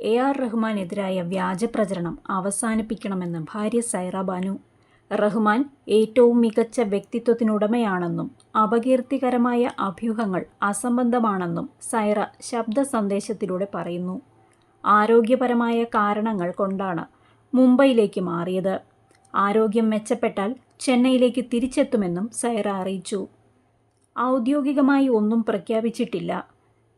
A R റഹ്മാനെതിരായ വ്യാജ പ്രചരണം അവസാനിപ്പിക്കണമെന്ന് ഭാര്യ സൈറ ബാനു. റഹ്മാൻ ഏറ്റവും മികച്ച വ്യക്തിത്വത്തിനുടമയാണെന്നും അപകീർത്തികരമായ അഭ്യൂഹങ്ങൾ അസംബന്ധമാണെന്നും സൈറ ശബ്ദ സന്ദേശത്തിലൂടെ പറയുന്നു. ആരോഗ്യപരമായ കാരണങ്ങൾ കൊണ്ടാണ് മുംബൈയിലേക്ക് മാറിയത്. ആരോഗ്യം മെച്ചപ്പെട്ടാൽ ചെന്നൈയിലേക്ക് തിരിച്ചെത്തുമെന്നും സൈറ അറിയിച്ചു. ഔദ്യോഗികമായി ഒന്നും പ്രഖ്യാപിച്ചിട്ടില്ല.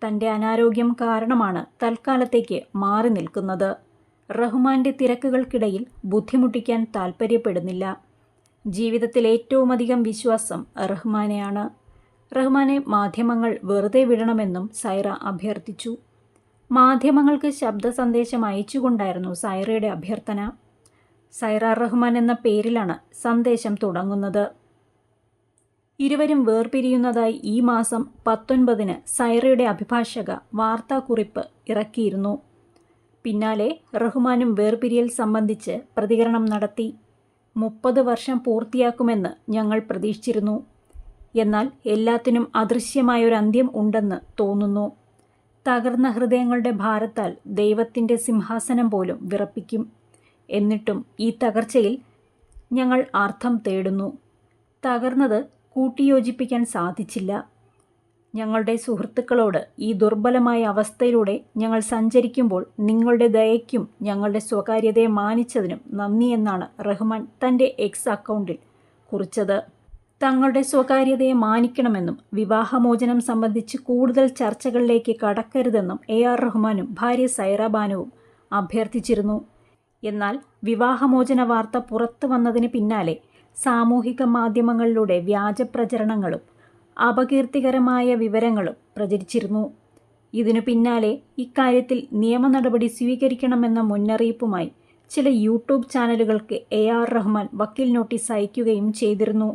തന്റെ അനാരോഗ്യം കാരണമാണ് തൽക്കാലത്തേക്ക് മാറി നിൽക്കുന്നത്. റഹ്മാന്റെ തിരക്കുകൾക്കിടയിൽ ബുദ്ധിമുട്ടിക്കാൻ താൽപ്പര്യപ്പെടുന്നില്ല ജീവിതത്തിൽ ഏറ്റവുമധികം വിശ്വാസം റഹ്മാനെയാണ്. റഹ്മാനെ മാധ്യമങ്ങൾ വെറുതെ വിടണമെന്നും സൈറ അഭ്യർത്ഥിച്ചു. മാധ്യമങ്ങൾക്ക് ശബ്ദ സന്ദേശം അയച്ചുകൊണ്ടായിരുന്നു സൈറയുടെ അഭ്യർത്ഥന. സൈറ റഹ്മാൻ എന്ന പേരിലാണ് സന്ദേശം തുടങ്ങുന്നത്. ഇരുവരും വേർപിരിയുന്നതായി ഈ മാസം പത്തൊൻപതിന് സൈറയുടെ അഭിഭാഷക വാർത്താക്കുറിപ്പ് ഇറക്കിയിരുന്നു. പിന്നാലെ റഹ്മാനും വേർപിരിയൽ സംബന്ധിച്ച് പ്രതികരണം നടത്തി. മുപ്പത് വർഷം പൂർത്തിയാക്കുമെന്ന് ഞങ്ങൾ പ്രതീക്ഷിച്ചിരുന്നു. എന്നാൽ എല്ലാത്തിനും അദൃശ്യമായൊരു അന്ത്യം ഉണ്ടെന്ന് തോന്നുന്നു. തകർന്ന ഹൃദയങ്ങളുടെ ഭാരത്താൽ ദൈവത്തിന്റെ സിംഹാസനം പോലും വിറപ്പിക്കും. എന്നിട്ടും ഈ തകർച്ചയിൽ ഞങ്ങൾ അർത്ഥം തേടുന്നു. തകർന്നത് കൂട്ടിയോജിപ്പിക്കാൻ സാധിച്ചില്ല. ഞങ്ങളുടെ സുഹൃത്തുക്കളോട് ഈ ദുർബലമായ അവസ്ഥയിലൂടെ ഞങ്ങൾ സഞ്ചരിക്കുമ്പോൾ നിങ്ങളുടെ ദയയ്ക്കും ഞങ്ങളുടെ സ്വകാര്യതയെ മാനിച്ചതിനും നന്ദി എന്നാണ് റഹ്മാൻ തന്റെ എക്സ് അക്കൗണ്ടിൽ കുറിച്ചത്. തങ്ങളുടെ സ്വകാര്യതയെ മാനിക്കണമെന്നും വിവാഹമോചനം സംബന്ധിച്ച് കൂടുതൽ ചർച്ചകളിലേക്ക് കടക്കരുതെന്നും എ ആർ റഹ്മാനും ഭാര്യ സൈറ ബാനുവും അഭ്യർത്ഥിച്ചിരുന്നു. എന്നാൽ വിവാഹമോചന വാർത്ത പുറത്തു വന്നതിന് പിന്നാലെ സാമൂഹിക മാധ്യമങ്ങളിലൂടെ വ്യാജ പ്രചരണങ്ങളും അപകീർത്തികരമായ വിവരങ്ങളും പ്രചരിച്ചിരുന്നു. ഇതിനു പിന്നാലെ ഇക്കാര്യത്തിൽ നിയമ നടപടി സ്വീകരിക്കണമെന്ന മുന്നറിയിപ്പുമായി ചില യൂട്യൂബ് ചാനലുകൾക്ക് എ ആർ റഹ്മാൻ വക്കീൽ നോട്ടീസ് അയക്കുകയും ചെയ്തിരുന്നു.